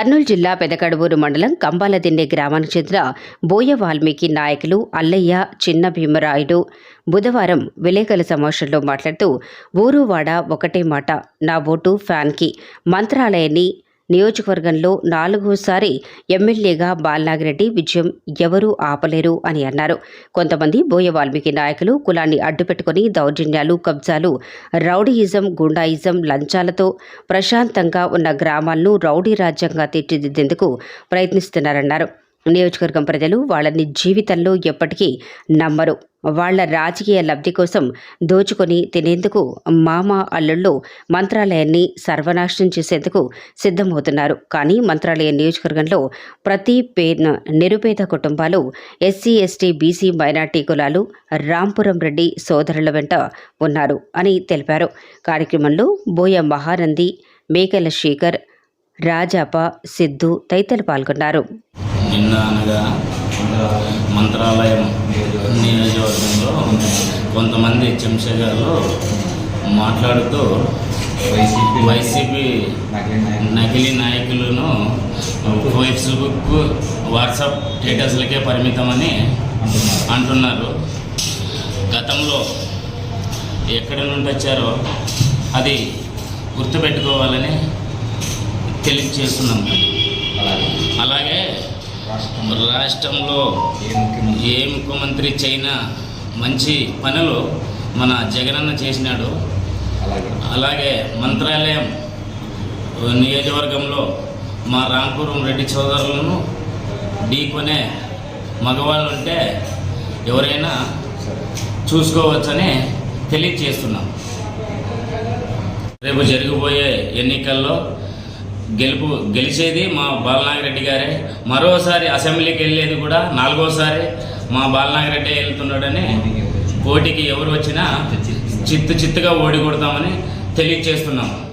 కర్నూలు జిల్లా పెదకడవూరు మండలం కంబాలదిన్నె గ్రామానికి చెందిన బోయ వాల్మీకి నాయకులు అల్లయ్య చిన్న భీమరాయుడు బుధవారం విలేకరుల సమావేశంలో మాట్లాడుతూ ఊరువాడ ఒకటే మాట నా ఓటు ఫ్యాన్కి మంత్రాలయాన్ని నియోజకవర్గంలో నాలుగోసారి ఎమ్మెల్యేగా బాలనాగిరెడ్డి విజయం ఎవరూ ఆపలేరు అని అన్నారు. కొంతమంది బోయ వాల్మీకి నాయకులు కులాన్ని అడ్డుపెట్టుకుని దౌర్జన్యాలు కబ్జాలు రౌడీయిజం గుండాయిజం లంచాలతో ప్రశాంతంగా ఉన్న గ్రామాలను రౌడీ రాజ్యంగా తీర్చిదిద్దేందుకు ప్రయత్నిస్తున్నారన్నారు. నియోజకవర్గం ప్రజలు వాళ్ళని జీవితంలో ఎప్పటికీ నమ్మరు. వాళ్ళ రాజకీయ లబ్ధి కోసం దోచుకొని తినేందుకు మామ అల్లుళ్ళు మంత్రాలయాన్ని సర్వనాశనం చేసేందుకు సిద్ధమవుతున్నారు. కానీ మంత్రాలయ నియోజకవర్గంలో ప్రతి పే నిరుపేద కుటుంబాలు ఎస్సీ ఎస్టీ బీసీ మైనార్టీ కులాలు రాంపురం రెడ్డి సోదరుల వెంట ఉన్నారు అని తెలిపారు. కార్యక్రమంలో బోయ మహానంది మేకల శేఖర్ రాజాప సిద్ధు తదితరులు పాల్గొన్నారు. నిన్న అనగా మంత్రాలయం నియోజకవర్గంలో కొంతమంది చెంచగాళ్ళు మాట్లాడుతూ వైసీపీ నకిలీ నాయకులను ఫేస్బుక్ వాట్సాప్ స్టేటస్లకే పరిమితమని అంటున్నారు. గతంలో ఎక్కడి నుండి వచ్చారో అది గుర్తుపెట్టుకోవాలని తెలియజేస్తున్నాం. అలాగే రాష్ట్రంలో ఏ ముఖ్యమంత్రి? చైనా మంచి పనులు మన జగనన్న చేసినాడు. అలాగే. మంత్రాలయం నియోజకవర్గంలో మా రాంపురం రెడ్డి సోదరులను ఢీకొనే మగవాళ్ళు ఉంటే ఎవరైనా చూసుకోవచ్చని తెలియజేస్తున్నాం రేపు జరగబోయే ఎన్నికల్లో గెలుపు గెలిచేది మా బాలనాగిరెడ్డి గారే. మరోసారి అసెంబ్లీకి వెళ్ళేది కూడా నాలుగోసారి మా బాలనాగిరెడ్డి వెళ్తున్నాడని పోటీకి ఎవరు వచ్చినా చిత్తు చిత్తుగా ఓడి కొడతామని తెలియచేస్తున్నాం.